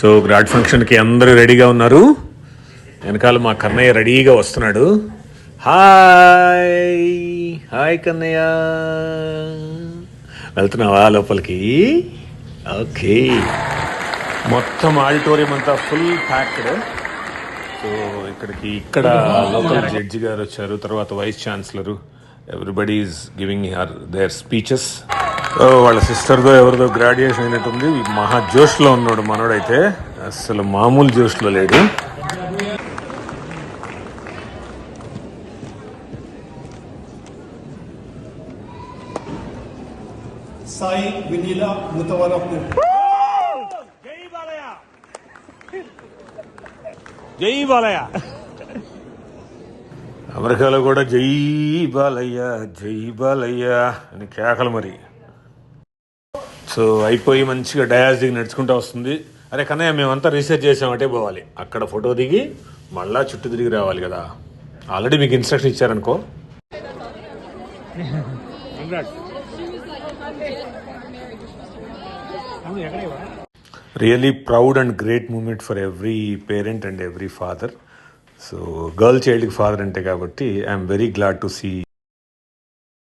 So grad ఫంక్షన్కి అందరూ రెడీగా ఉన్నారు. వెనకాల మా కన్నయ్య రెడీగా వస్తున్నాడు. హాయ్! హాయ్ కన్నయ్య! వెళ్తున్నావా లోపలికి? ఓకే. మొత్తం ఆడిటోరియం అంతా ఫుల్ ప్యాక్డ్. సో ఇక్కడికి ఇక్కడ లోకల్ జడ్జి గారు వచ్చారు. తర్వాత vice chancellor. Everybody is giving her their speeches వాళ్ళ సిస్టర్దో ఎవరిదో గ్రాడ్యుయేషన్ అయినట్టుంది. మహా జోష్లో ఉన్నాడు మనోడైతే. అసలు మామూలు జోష్లో లేడు. సాయి వినీల ముతవరపు జై బాలయ్య. అమెరికాలో కూడా జై బాలయ్య జై బాలయ్య అని కేకలు మరి. సో అయిపోయి మంచిగా డయాస్ దిగి నడుచుకుంటూ వస్తుంది. అరే కన్నయ్య మేమంతా రీసెర్చ్ చేసామంటే పోవాలి. అక్కడ ఫోటో దిగి మళ్ళా చుట్టూ తిరిగి రావాలి కదా. ఆల్రెడీ మీకు instruction ఇచ్చారనుకో. Really proud and great moment for every parent and every father so girl చైల్డ్కి father అంటే కాబట్టి I'm very glad to see